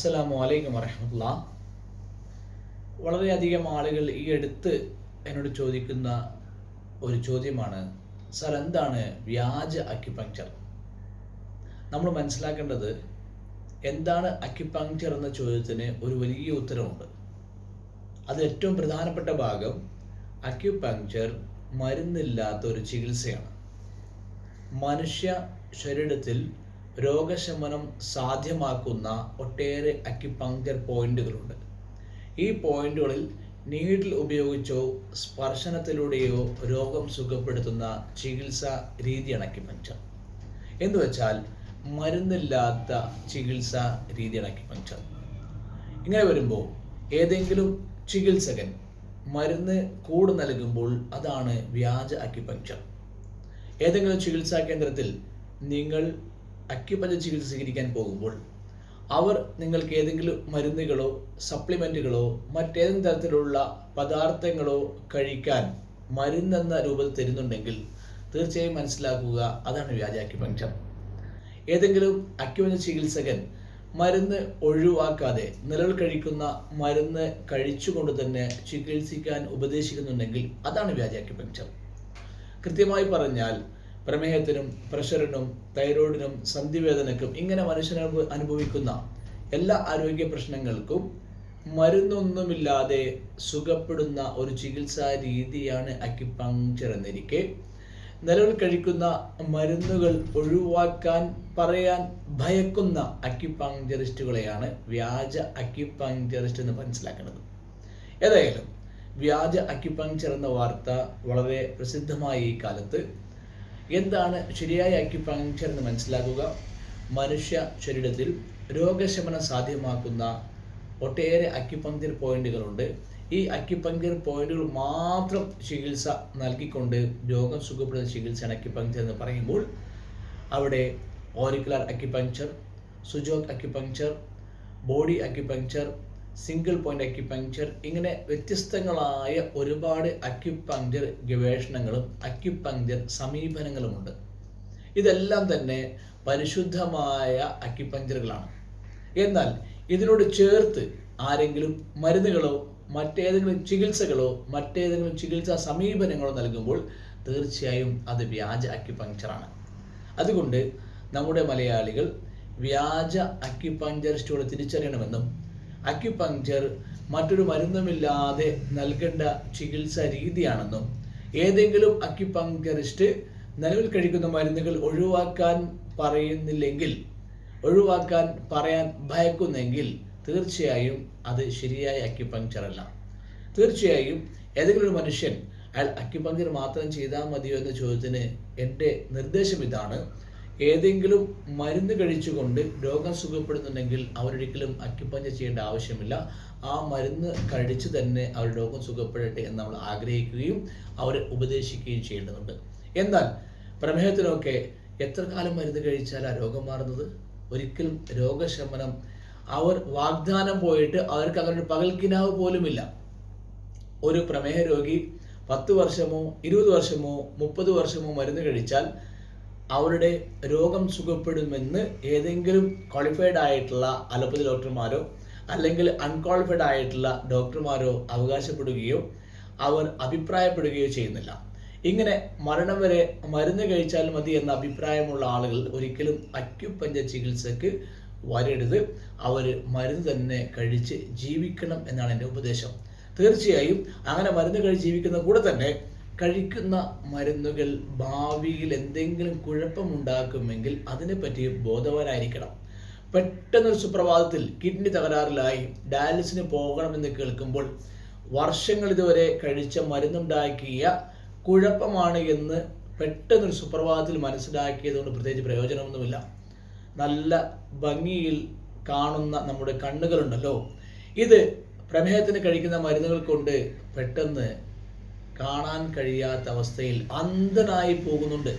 അസ്സലാമു അലൈക്കും വറഹമുല്ല വളരെയധികം ആളുകൾ ഈ അടുത്ത് എന്നോട് ചോദിക്കുന്ന ഒരു ചോദ്യമാണ് സാർ എന്താണ് വ്യാജ അക്യുപങ്ക്ചർ നമ്മൾ മനസ്സിലാക്കേണ്ടത് എന്താണ് അക്യുപങ്ക്ചർ എന്ന ചോദ്യത്തിന് ഒരു വലിയ ഉത്തരവുണ്ട് അത് ഏറ്റവും പ്രധാനപ്പെട്ട ഭാഗം അക്യുപങ്ക്ചർ മരുന്നില്ലാത്ത ഒരു ചികിത്സയാണ്. മനുഷ്യ ശരീരത്തിൽ രോഗശമനം സാധ്യമാക്കുന്ന ഒട്ടേറെ അക്യുപങ്ക്ചർ പോയിന്റുകളുണ്ട് ഈ പോയിന്റുകളിൽ നീഡിൽ ഉപയോഗിച്ചോ സ്പർശനത്തിലൂടെയോ രോഗം സുഖപ്പെടുത്തുന്ന ചികിത്സാ രീതിയാണ് അക്യുപങ്ക്ചർ എന്നുവെച്ചാൽ മരുന്നില്ലാത്ത ചികിത്സാ രീതിയാണ് അക്യുപങ്ക്ചർ ഇങ്ങനെ വരുമ്പോൾ ഏതെങ്കിലും ചികിത്സകൻ മരുന്ന് കൂട് നൽകുമ്പോൾ അതാണ് വ്യാജ അക്യുപങ്ക്ചർ ഏതെങ്കിലും ചികിത്സാ കേന്ദ്രത്തിൽ നിങ്ങൾ അക്യുപഞ്ചർ ചികിത്സ സ്വീകരിക്കാൻ പോകുമ്പോൾ അവർ നിങ്ങൾക്ക് ഏതെങ്കിലും മരുന്നുകളോ സപ്ലിമെന്റുകളോ മറ്റേതെങ്കിലും തരത്തിലുള്ള പദാർത്ഥങ്ങളോ കഴിക്കാൻ മരുന്നെന്ന രൂപത്തിൽ തരുന്നുണ്ടെങ്കിൽ തീർച്ചയായും മനസ്സിലാക്കുക. അതാണ് വ്യാജ അക്യുപഞ്ചർ ഏതെങ്കിലും അക്യുപഞ്ചർ ചികിത്സകൻ മരുന്ന് ഒഴിവാക്കാതെ നിലവിൽ കഴിക്കുന്ന മരുന്ന് കഴിച്ചുകൊണ്ട് തന്നെ ചികിത്സിക്കാൻ ഉപദേശിക്കുന്നുണ്ടെങ്കിൽ അതാണ് വ്യാജ അക്യുപഞ്ചർ കൃത്യമായി പറഞ്ഞാൽ പ്രമേഹത്തിനും പ്രഷറിനും തൈറോയിഡിനും സന്ധിവേദനക്കും ഇങ്ങനെ മനുഷ്യൻ അനുഭവിക്കുന്ന എല്ലാ ആരോഗ്യ പ്രശ്നങ്ങൾക്കും മരുന്നൊന്നുമില്ലാതെ സുഖപ്പെടുന്ന ഒരു ചികിത്സാ രീതിയാണ് അക്യുപങ്ക്ചർ എന്നിരിക്കെ. നിലവിൽ കഴിക്കുന്ന മരുന്നുകൾ ഒഴിവാക്കാൻ പറയാൻ ഭയക്കുന്ന അക്യുപങ്ക്ചറിസ്റ്റുകളെയാണ് വ്യാജ അക്യുപങ്ക്ചറിസ്റ്റ് എന്ന് മനസ്സിലാക്കുന്നത് ഏതായാലും വ്യാജ അക്യുപങ്ക്ചർ എന്ന വാർത്ത വളരെ പ്രസിദ്ധമായ ഈ കാലത്ത് എന്താണ് ശരിയായ അക്യുപങ്ക്ചർ എന്ന് മനസ്സിലാക്കുക? മനുഷ്യ ശരീരത്തിൽ രോഗശമനം സാധ്യമാക്കുന്ന ഒട്ടേറെ അക്യുപങ്ക്ചർ പോയിന്റുകളുണ്ട് ഈ അക്യുപങ്ക്ചർ പോയിന്റുകൾ മാത്രം ചികിത്സ നൽകിക്കൊണ്ട് രോഗം സുഖപ്പെടുന്ന ചികിത്സയാണ് അക്യുപങ്ക്ചർ എന്ന് പറയുമ്പോൾ അവിടെ auricular acupuncture Sujok acupuncture body acupuncture single point acupuncture ഇങ്ങനെ വ്യത്യസ്തങ്ങളായ ഒരുപാട് അക്യുപങ്ക്ചർ ഗവേഷണങ്ങളും അക്യുപങ്ക്ചർ സമീപനങ്ങളുമുണ്ട്. ഇതെല്ലാം തന്നെ പരിശുദ്ധമായ അക്യുപങ്ക്ചറുകളാണ് എന്നാൽ ഇതിനോട് ചേർത്ത് ആരെങ്കിലും മരുന്നുകളോ മറ്റേതെങ്കിലും ചികിത്സകളോ മറ്റേതെങ്കിലും ചികിത്സാ സമീപനങ്ങളോ നൽകുമ്പോൾ തീർച്ചയായും അത് വ്യാജ അക്യുപങ്ക്ചറാണ് അതുകൊണ്ട് നമ്മുടെ മലയാളികൾ വ്യാജ അക്യുപങ്ക്ചറിസ്റ്റുകളെ തിരിച്ചറിയണമെന്നും അക്യുപങ്ക്ചർ മറ്റൊരു മരുന്നുമില്ലാതെ നൽകേണ്ട ചികിത്സാ രീതിയാണെന്നും ഏതെങ്കിലും അക്യുപങ്കറിസ്റ്റ് നിലവിൽ കഴിക്കുന്ന മരുന്നുകൾ ഒഴിവാക്കാൻ പറയുന്നില്ലെങ്കിൽ ഒഴിവാക്കാൻ പറയാൻ ഭയക്കുന്നെങ്കിൽ തീർച്ചയായും അത് ശരിയായ അക്യുപങ്ചർ അല്ല. തീർച്ചയായും ഏതെങ്കിലും ഒരു മനുഷ്യൻ അയാൾ അക്യുപങ്കർ മാത്രം ചെയ്താൽ മതിയോ എന്ന ചോദ്യത്തിന് എന്റെ നിർദ്ദേശം ഇതാണ്. ഏതെങ്കിലും മരുന്ന് കഴിച്ചുകൊണ്ട് രോഗം സുഖപ്പെടുന്നുണ്ടെങ്കിൽ അവരൊരിക്കലും അക്യുപഞ്ചർ ചെയ്യേണ്ട ആവശ്യമില്ല. ആ മരുന്ന് കഴിച്ച് തന്നെ അവർ രോഗം സുഖപ്പെടട്ടെ എന്ന് നമ്മൾ ആഗ്രഹിക്കുകയും അവരെ ഉപദേശിക്കുകയും ചെയ്യേണ്ടതുണ്ട്. എന്നാൽ പ്രമേഹത്തിനൊക്കെ എത്ര കാലം മരുന്ന് കഴിച്ചാൽ ആ രോഗം മാറുന്നത്? ഒരിക്കലും രോഗശമനം അവർ വാഗ്ദാനം പോയിട്ട് അവർക്ക് അങ്ങനെ പകൽക്കിനാവ് പോലുമില്ല. ഒരു പ്രമേഹ രോഗി പത്ത് വർഷമോ ഇരുപത് വർഷമോ മുപ്പത് വർഷമോ മരുന്ന് കഴിച്ചാൽ അവരുടെ രോഗം സുഖപ്പെടുമെന്ന് ഏതെങ്കിലും ക്വാളിഫൈഡ് ആയിട്ടുള്ള അലോപ്പതി ഡോക്ടർമാരോ അല്ലെങ്കിൽ അൺക്വാളിഫൈഡ് ആയിട്ടുള്ള ഡോക്ടർമാരോ അവകാശപ്പെടുകയോ അവർ അഭിപ്രായപ്പെടുകയോ ചെയ്യുന്നില്ല. ഇങ്ങനെ മരണം വരെ മരുന്ന് കഴിച്ചാൽ മതി എന്ന അഭിപ്രായമുള്ള ആളുകൾ ഒരിക്കലും അക്യുപഞ്ച ചികിത്സക്ക് വരരുത്. അവർ മരുന്ന് തന്നെ കഴിച്ച് ജീവിക്കണം എന്നാണ് എന്റെ ഉപദേശം. തീർച്ചയായും അങ്ങനെ മരുന്ന് കഴിച്ച് ജീവിക്കുന്ന കൂടെ തന്നെ കഴിക്കുന്ന മരുന്നുകൾ ഭാവിയിൽ എന്തെങ്കിലും കുഴപ്പമുണ്ടാക്കുമെങ്കിൽ അതിനെപ്പറ്റി ബോധവാനായിരിക്കണം. പെട്ടെന്നൊരു സുപ്രഭാതത്തിൽ കിഡ്നി തകരാറിലായി ഡയാലിസിന് പോകണമെന്ന് കേൾക്കുമ്പോൾ വർഷങ്ങൾ ഇതുവരെ കഴിച്ച മരുന്നുണ്ടാക്കിയ കുഴപ്പമാണ് എന്ന് പെട്ടെന്നൊരു സുപ്രഭാതത്തിൽ മനസ്സിലാക്കിയതുകൊണ്ട് പ്രത്യേകിച്ച് പ്രയോജനമൊന്നുമില്ല. നല്ല ഭംഗിയിൽ കാണുന്ന നമ്മുടെ കണ്ണുകളുണ്ടല്ലോ. ഇത് പ്രമേഹത്തിന് കഴിക്കുന്ന മരുന്നുകൾ കൊണ്ട് പെട്ടെന്ന് കാണാൻ കഴിയാത്ത അവസ്ഥയിൽ അന്ധനായി പോകുന്നുണ്ട്.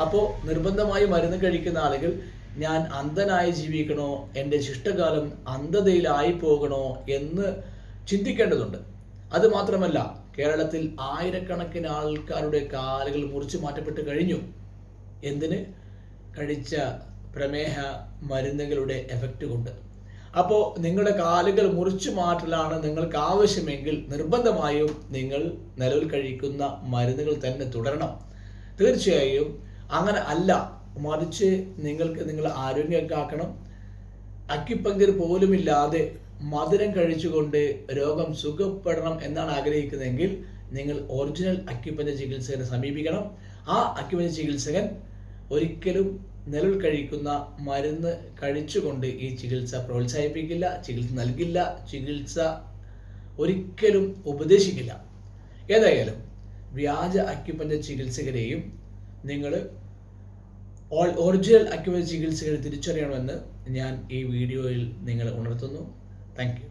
അപ്പോൾ നിർബന്ധമായി മരുന്ന് കഴിക്കുന്ന ആളുകൾ ഞാൻ അന്ധനായി ജീവിക്കണോ എന്റെ ശിഷ്ടകാലം അന്ധതയിലായി പോകണോ എന്ന് ചിന്തിക്കേണ്ടതുണ്ട്. അത് മാത്രമല്ല കേരളത്തിൽ ആയിരക്കണക്കിന് ആൾക്കാരുടെ കാലുകൾ മുറിച്ചു മാറ്റപ്പെട്ട് കഴിഞ്ഞു. എന്തിന്? കഴിച്ച പ്രമേഹ മരുന്നുകളുടെ എഫക്റ്റ് കൊണ്ട്. അപ്പോൾ നിങ്ങളുടെ കാലുകൾ മുറിച്ചു മാറ്റലാണ് നിങ്ങൾക്ക് ആവശ്യമെങ്കിൽ നിർബന്ധമായും നിങ്ങൾ നിലവിൽ കഴിക്കുന്ന മരുന്നുകൾ തന്നെ തുടരണം. തീർച്ചയായും അങ്ങനെ അല്ല മറിച്ച് നിങ്ങൾക്ക് നിങ്ങൾ ആരോഗ്യം കാക്കണം അക്യുപങ്ക്ചർ പോലുമില്ലാതെ മധുരം കഴിച്ചുകൊണ്ട് രോഗം സുഖപ്പെടണം എന്നാണ് ആഗ്രഹിക്കുന്നതെങ്കിൽ നിങ്ങൾ ഒറിജിനൽ അക്യുപഞ്ചർ ചികിത്സകനെ സമീപിക്കണം. ആ അക്യുപഞ്ചർ ചികിത്സകൻ ഒരിക്കലും നിലവിൽ കഴിക്കുന്ന മരുന്ന് കഴിച്ചുകൊണ്ട് ഈ ചികിത്സ പ്രോത്സാഹിപ്പിക്കില്ല ചികിത്സ നൽകില്ല ചികിത്സ ഒരിക്കലും ഉപദേശിക്കില്ല. ഏതായാലും വ്യാജ അക്യുപഞ്ചർ ചികിത്സകരെയും നിങ്ങൾ ഓൾ ഒറിജിനൽ അക്യുപഞ്ചർ ചികിത്സകൾ തിരിച്ചറിയണമെന്ന് ഞാൻ ഈ വീഡിയോയിൽ നിങ്ങൾ ഉണർത്തുന്നു. താങ്ക്